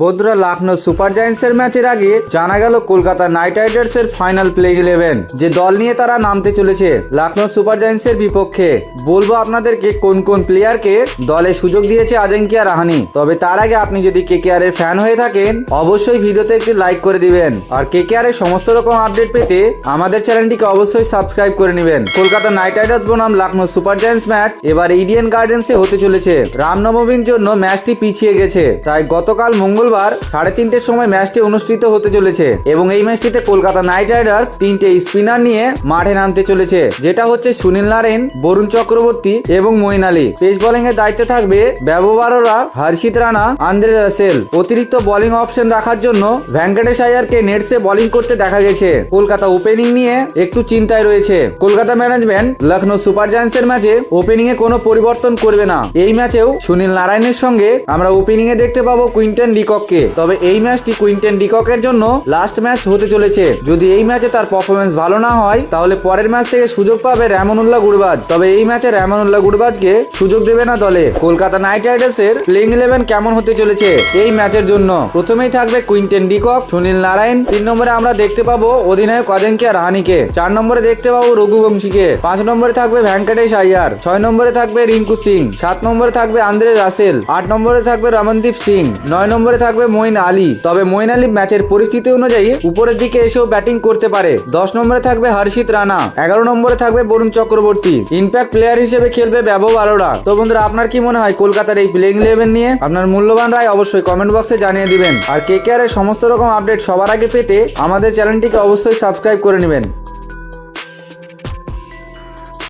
বন্ধুরা লখনৌ সুপার জায়ান্টসের ম্যাচের আগে জানা গেল কলকাতা নাইট রাইডার্সের ফাইনাল প্লে ইলেভেন, যে দল নিয়ে তারা নামতে চলেছে লখনৌ সুপার জায়ান্টসের বিপক্ষে। বলব আপনাদেরকে কোন কোন প্লেয়ারকে দলে সুযোগ দিয়েছে আজিঙ্কিয়া রাহানি, তবে তার আগে আপনি যদি কেকেআর এর ফ্যান হয়ে থাকেন, অবশ্যই ভিডিওতে একটি লাইক করে দিবেন। আর কেকেআর এর সমস্ত রকম আপডেট পেতে আমাদের চ্যানেলটিকে অবশ্যই সাবস্ক্রাইব করে নেবেন। কলকাতা নাইট রাইডার্স বনাম লখনৌ সুপার জায়ান্টস ম্যাচ এবার ইডিয়ান গার্ডেন্সে হতে চলেছে। রামনবমীর জন্য ম্যাচটি পিছিয়ে গেছে, তাই গতকাল মঙ্গলবার সাড়ে তিনটের সময় ম্যাচটি অনুষ্ঠিত হতে চলেছে এবং এই ম্যাচটিতে কলকাতা নাইট রাইডার্স তিনটে স্পিনার নিয়ে মাঠে নামতে চলেছে, যেটা হচ্ছে সুনীল নারায়ণ, বরুণ চক্রবর্তী এবং মঈন আলী। পেস বোলিং এর দায়িত্বে থাকবে ব্যবহাররা হর্ষিত রানা, আন্দ্রে রাসেল। অতিরিক্ত বোলিং অপশন রাখার জন্য ভেঙ্কটেশ আয়ারকে নেটসে বোলিং করতে দেখা গেছে। কলকাতা ওপেনিং নিয়ে একটু চিন্তায় রয়েছে। Kolkata management Lucknow Super Giants এর ম্যাচে ওপেনিং এ কোনো পরিবর্তন করবে না। এই ম্যাচেও সুনীল নারায়ণের সঙ্গে আমরা ওপেনিং এ দেখতে পাবো কুইন্টন ডিকককে তবে এই ম্যাচটি কুইন্টেন ডিককের জন্য লাস্ট ম্যাচ হতে চলেছে। যদি এই ম্যাচে তার পারফরমেন্স ভালো না হয়, তাহলে পরের ম্যাচ থেকে সুযোগ পাবে রেমনুল্লাহ গুরবাজ। তবে এই ম্যাচে রেমনুল্লাহ গুরবাজকে সুযোগ দেবে না দলে। কলকাতা নাইট রাইডার্স এর প্লেইং ইলেভেন কেমন হতে চলেছে এই ম্যাচের জন্য? প্রথমেই থাকবে কুইন্টেন ডিকক, সুনীল নারায়ণ। তিন নম্বরে আমরা দেখতে পাবো অধিনায়ক অজিঙ্ক্য রাহানিকে। চার নম্বরে দেখতে পাবো রঘুবংশীকে। পাঁচ নম্বরে থাকবে ভেঙ্কটেশ আয়ার। ছয় নম্বরে থাকবে রিঙ্কু সিং। সাত নম্বরে থাকবে আন্দ্রে রাসেল। আট নম্বরে থাকবে রমনদীপ সিং। নয় নম্বরে থাকবে মইন আলী। তবে মইন আলী ম্যাচের পরিস্থিতি অনুযায়ী উপরের দিকে এসেও ব্যাটিং করতে পারে। দশ নম্বরে থাকবে হর্ষিত রানা। এগারো নম্বরে থাকবে বরুণ চক্রবর্তী। ইনপ্যাক্ট প্লেয়ার হিসেবে খেলবে ব্যবহার আলোরা তো বন্ধুরা, আপনার কি মনে হয় কলকাতার এই প্লেইং ইলেভেন নিয়ে? আপনার মূল্যবান রায় অবশ্যই কমেন্ট বক্সে জানিয়ে দিবেন। আর কে কে আর এর সমস্ত রকম আপডেট সবার আগে পেতে আমাদের চ্যানেলটিকে অবশ্যই সাবস্ক্রাইব করে নেবেন।